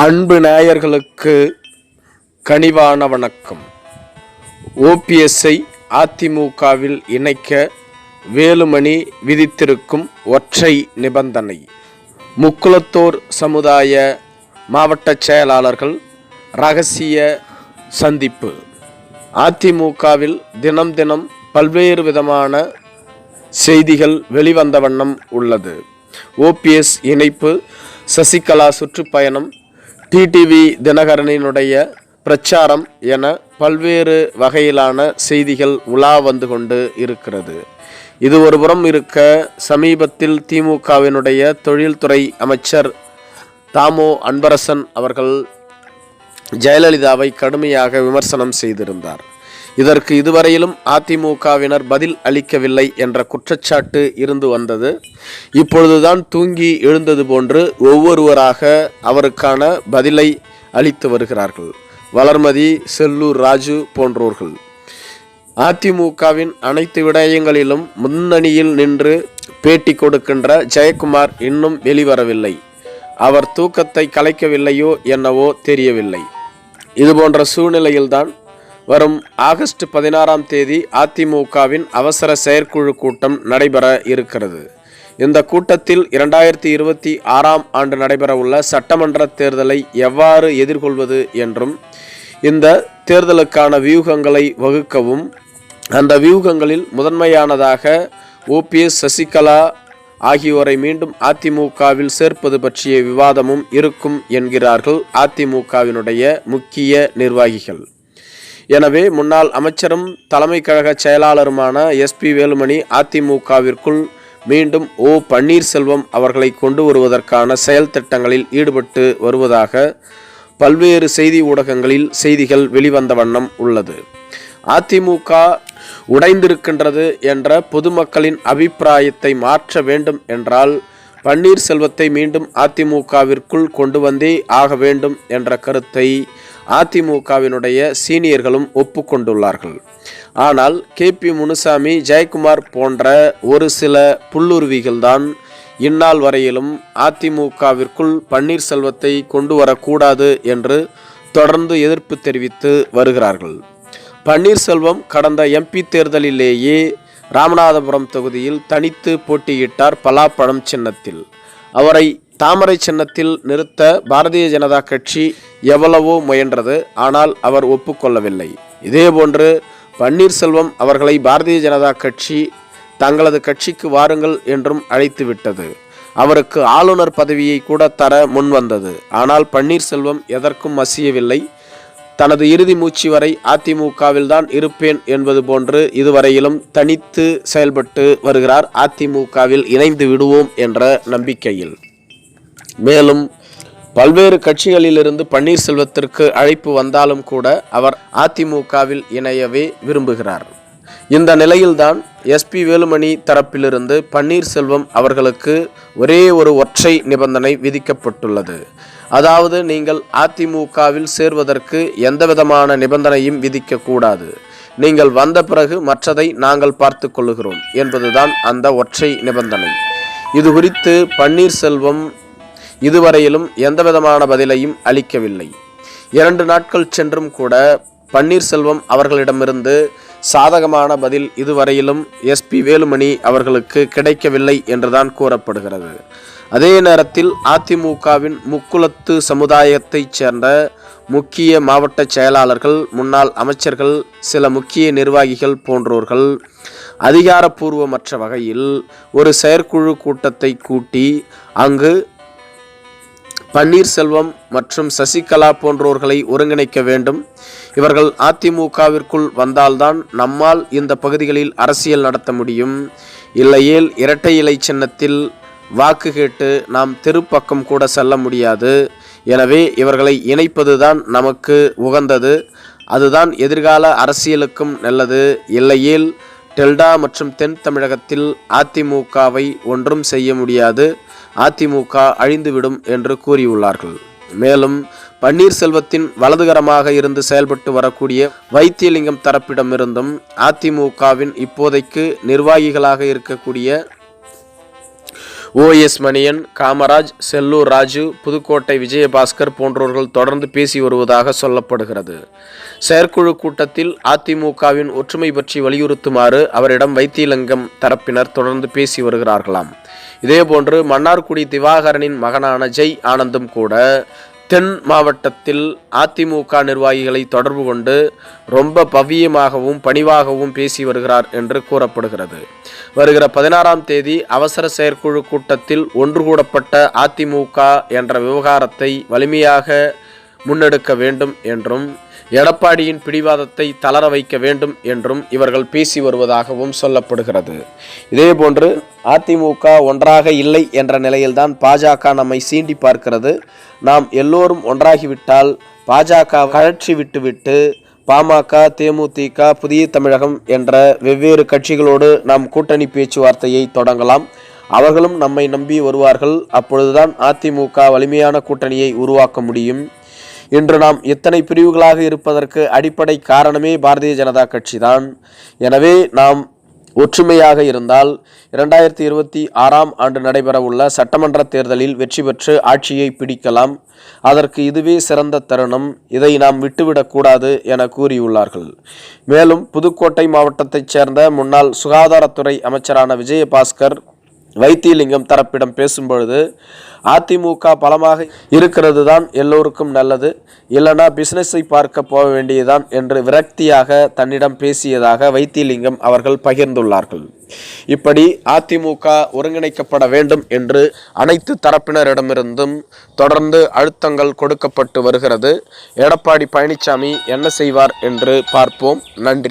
அன்பு நேயர்களுக்கு கனிவான வணக்கம். ஓபிஎஸ்ஐ அதிமுகவில் இணைக்க வேலுமணி விதித்திருக்கும் ஒற்றை நிபந்தனை. முக்குளத்தோர் சமுதாய மாவட்ட செயலாளர்கள் ரகசிய சந்திப்பு. அதிமுகவில் தினம் தினம் பல்வேறு விதமான செய்திகள் வெளிவந்த வண்ணம் உள்ளது. ஓபிஎஸ் இணைப்பு சசிகலா சுற்றுப்பயணம் டிடிவி தினகரனினுடைய பிரச்சாரம் என பல்வேறு வகையிலான செய்திகள் உலா வந்து கொண்டு இருக்கிறது. இது ஒருபுறம் இருக்க சமீபத்தில் திமுகவினுடைய தொழில்துறை அமைச்சர் தாமோ அன்பரசன் அவர்கள் ஜெயலலிதாவை கடுமையாக விமர்சனம் செய்திருந்தார். இதற்கு இதுவரையிலும் அதிமுகவினர் பதில் அளிக்கவில்லை என்ற குற்றச்சாட்டு இருந்து வந்தது. இப்பொழுதுதான் தூங்கி எழுந்தது போன்று ஒவ்வொருவராக அவருக்கான பதிலை அளித்து வருகிறார்கள். வளர்மதி செல்லூர் ராஜு போன்றோர்கள். அதிமுகவின் அனைத்து விடயங்களிலும் முன்னணியில் நின்று பேட்டி கொடுக்கின்ற ஜெயக்குமார் இன்னும் வெளிவரவில்லை. அவர் தூக்கத்தை கலைக்கவில்லையோ என்னவோ தெரியவில்லை. இதுபோன்ற சூழ்நிலையில்தான் வரும் ஆகஸ்ட் பதினாறாம் தேதி அதிமுகவின் அவசர செயற்குழு கூட்டம் நடைபெற இருக்கிறது. இந்த கூட்டத்தில் இரண்டாயிரத்தி இருபத்தி ஆறாம் ஆண்டு நடைபெறவுள்ள சட்டமன்ற தேர்தலை எவ்வாறு எதிர்கொள்வது என்றும் இந்த தேர்தலுக்கான வியூகங்களை வகுக்கவும் அந்த வியூகங்களில் முதன்மையானதாக ஓபிஎஸ் சசிகலா ஆகியோரை மீண்டும் அதிமுகவில் சேர்ப்பது பற்றிய விவாதமும் இருக்கும் என்கிறார்கள் அதிமுகவினுடைய முக்கிய நிர்வாகிகள். எனவே முன்னாள் அமைச்சரும் தலைமை கழக செயலாளருமான எஸ்பி வேலுமணி அதிமுகவிற்குள் மீண்டும் ஓ பன்னீர்செல்வம் அவர்களை கொண்டு வருவதற்கான செயல் திட்டங்களில் ஈடுபட்டு வருவதாக பல்வேறு செய்தி ஊடகங்களில் செய்திகள் வெளிவந்த வண்ணம் உள்ளது. அதிமுக உடைந்திருக்கின்றது என்ற பொதுமக்களின் அபிப்பிராயத்தை மாற்ற வேண்டும் என்றால் பன்னீர்செல்வத்தை மீண்டும் அதிமுகவிற்குள் கொண்டு வந்தே ஆக வேண்டும் என்ற கருத்தை அதிமுகவினுடைய சீனியர்களும் ஒப்புக்கொண்டுள்ளார்கள். ஆனால் கே பி முனுசாமி ஜெயக்குமார் போன்ற ஒரு சில புல்லுருவிகள்தான் இந்நாள் வரையிலும் அதிமுகவிற்குள் பன்னீர்செல்வத்தை கொண்டு வரக்கூடாது என்று தொடர்ந்து எதிர்ப்பு தெரிவித்து வருகிறார்கள். பன்னீர்செல்வம் கடந்த எம்பி தேர்தலிலேயே ராமநாதபுரம் தொகுதியில் தனித்து போட்டியிட்டார் பலாப்பழம் சின்னத்தில். அவரை தாமரை சின்னத்தில் நிறுத்த பாரதிய ஜனதா கட்சி எவ்வளவோ முயன்றது ஆனால் அவர் ஒப்புக்கொள்ளவில்லை. இதேபோன்று பன்னீர்செல்வம் அவர்களை பாரதிய ஜனதா கட்சி தங்களது கட்சிக்கு வாருங்கள் என்றும் அழைத்து விட்டது அவருக்கு ஆளுநர் பதவியை கூட தர முன்வந்தது. ஆனால் பன்னீர்செல்வம் எதற்கும் மசியவில்லை தனது இறுதி மூச்சு வரை அதிமுகவில் தான் இருப்பேன் என்பது போன்று இதுவரையிலும் தனித்து செயல்பட்டு வருகிறார் அதிமுகவில் இணைந்து விடுவோம் என்ற நம்பிக்கையில். மேலும் பல்வேறு கட்சிகளிலிருந்து பன்னீர்செல்வத்திற்கு அழைப்பு வந்தாலும் கூட அவர் அதிமுகவில் இணையவே விரும்புகிறார். இந்த நிலையில்தான் எஸ்பி வேலுமணி தரப்பிலிருந்து பன்னீர்செல்வம் அவர்களுக்கு ஒரே ஒரு ஒற்றை நிபந்தனை விதிக்கப்பட்டுள்ளது. அதாவது நீங்கள் அதிமுகவில் சேர்வதற்கு எந்தவிதமான நிபந்தனையும் விதிக்கக்கூடாது நீங்கள் வந்த பிறகு மற்றதை நாங்கள் பார்த்து கொள்ளுகிறோம் என்பதுதான் அந்த ஒற்றை நிபந்தனை. இது குறித்து பன்னீர்செல்வம் இதுவரையிலும் எந்தவிதமான பதிலையும் அளிக்கவில்லை. இரண்டு நாட்கள் சென்றும் கூட பன்னீர்செல்வம் அவர்களிடமிருந்து சாதகமான பதில் இதுவரையிலும் எஸ்பி வேலுமணி அவர்களுக்கு கிடைக்கவில்லை என்றுதான் கூறப்படுகிறது. அதே நேரத்தில் அதிமுகவின் முக்குளத்து சமுதாயத்தைச் சேர்ந்த முக்கிய மாவட்ட செயலாளர்கள் முன்னாள் அமைச்சர்கள் சில முக்கிய நிர்வாகிகள் போன்றோர்கள் அதிகாரப்பூர்வமற்ற வகையில் ஒரு செயற்குழு கூட்டத்தை கூட்டி அங்கு பன்னீர்செல்வம் மற்றும் சசிகலா போன்றோர்களை ஒருங்கிணைக்க வேண்டும். இவர்கள் அதிமுகவிற்குள் வந்தால்தான் நம்மால் இந்த பகுதிகளில் அரசியல் நடத்த முடியும். இல்லையேல் இரட்டை இலை சின்னத்தில் வாக்கு கேட்டு நாம் தெருப்பக்கம் கூட செல்ல முடியாது. எனவே இவர்களை இணைப்பதுதான் நமக்கு உகந்தது. அதுதான் எதிர்கால அரசியலுக்கும் நல்லது. இல்லையேல் டெல்டா மற்றும் தென் தமிழகத்தில் அதிமுகவை ஒன்றும் செய்ய முடியாது. அதிமுக அழிந்துவிடும் என்று கூறியுள்ளார்கள். மேலும் பன்னீர்செல்வத்தின் வலதுகரமாக இருந்து செயல்பட்டு வரக்கூடிய வைத்தியலிங்கம் தரப்பிடமிருந்தும் அதிமுகவின் இப்போதைக்கு நிர்வாகிகளாக இருக்கக்கூடிய ஓஎஸ் மணியன் காமராஜ் செல்லூர் ராஜு புதுக்கோட்டை விஜயபாஸ்கர் போன்றோர்கள் தொடர்ந்து பேசி வருவதாக சொல்லப்படுகிறது. செயற்குழு கூட்டத்தில் அதிமுகவின் ஒற்றுமை பற்றி வலியுறுத்துமாறு அவரிடம் வைத்தியலிங்கம் தரப்பினர் தொடர்ந்து பேசி வருகிறார்களாம். இதேபோன்று மன்னார்குடி திவாகரனின் மகனான ஜெய் ஆனந்தும் கூட தென் மாவட்டத்தில் அதிமுக நிர்வாகிகளை தொடர்பு கொண்டு ரொம்ப பவ்யமாகவும் பணிவாகவும் பேசி வருகிறார் என்று கூறப்படுகிறது. வருகிற பதினாறாம் தேதி அவசர செயற்குழு கூட்டத்தில் ஒன்று கூடப்பட்ட அதிமுக என்ற விவகாரத்தை வலிமையாக முன்னெடுக்க வேண்டும் என்றும் எடப்பாடியின் பிடிவாதத்தை தளர வைக்க வேண்டும் என்றும் இவர்கள் பேசி வருவதாகவும் சொல்லப்படுகிறது. இதேபோன்று அதிமுக ஒன்றாக இல்லை என்ற நிலையில்தான் பாஜக நம்மை சீண்டி பார்க்கிறது. நாம் எல்லோரும் ஒன்றாகிவிட்டால் பாஜக கழற்றி விட்டுவிட்டு பாமக தேமுதிக புதிய தமிழகம் என்ற வெவ்வேறு கட்சிகளோடு நாம் கூட்டணி பேச்சுவார்த்தையை தொடங்கலாம். அவர்களும் நம்மை நம்பி வருவார்கள். அப்பொழுதுதான் அதிமுக வலிமையான கூட்டணியை உருவாக்க முடியும். இன்று நாம் இத்தனை பிரிவுகளாக இருப்பதற்கு அடிப்படை காரணமே பாரதிய ஜனதா கட்சிதான். எனவே நாம் ஒற்றுமையாக இருந்தால் இரண்டாயிரத்தி இருபத்தி ஆறாம் ஆண்டு நடைபெறவுள்ள சட்டமன்ற தேர்தலில் வெற்றி பெற்று ஆட்சியை பிடிக்கலாம். அதற்கு இதுவே சிறந்த தருணம். இதை நாம் விட்டுவிடக்கூடாது என கூறியுள்ளார்கள். மேலும் புதுக்கோட்டை மாவட்டத்தைச் சேர்ந்த முன்னாள் சுகாதாரத்துறை அமைச்சரான விஜயபாஸ்கர் வைத்தியலிங்கம் தரப்பிடம் பேசும்பொழுது அதிமுக பலமாக இருக்கிறது தான் எல்லோருக்கும் நல்லது. இல்லைனா பிசினஸை பார்க்க போக வேண்டியதுதான் என்று விரக்தியாக தன்னிடம் பேசியதாக வைத்தியலிங்கம் அவர்கள் பகிர்ந்துள்ளார்கள். இப்படி அதிமுக ஒருங்கிணைக்கப்பட வேண்டும் என்று அனைத்து தரப்பினரிடமிருந்தும் தொடர்ந்து அழுத்தங்கள் கொடுக்கப்பட்டு வருகிறது. எடப்பாடி பழனிசாமி என்ன செய்வார் என்று பார்ப்போம். நன்றி.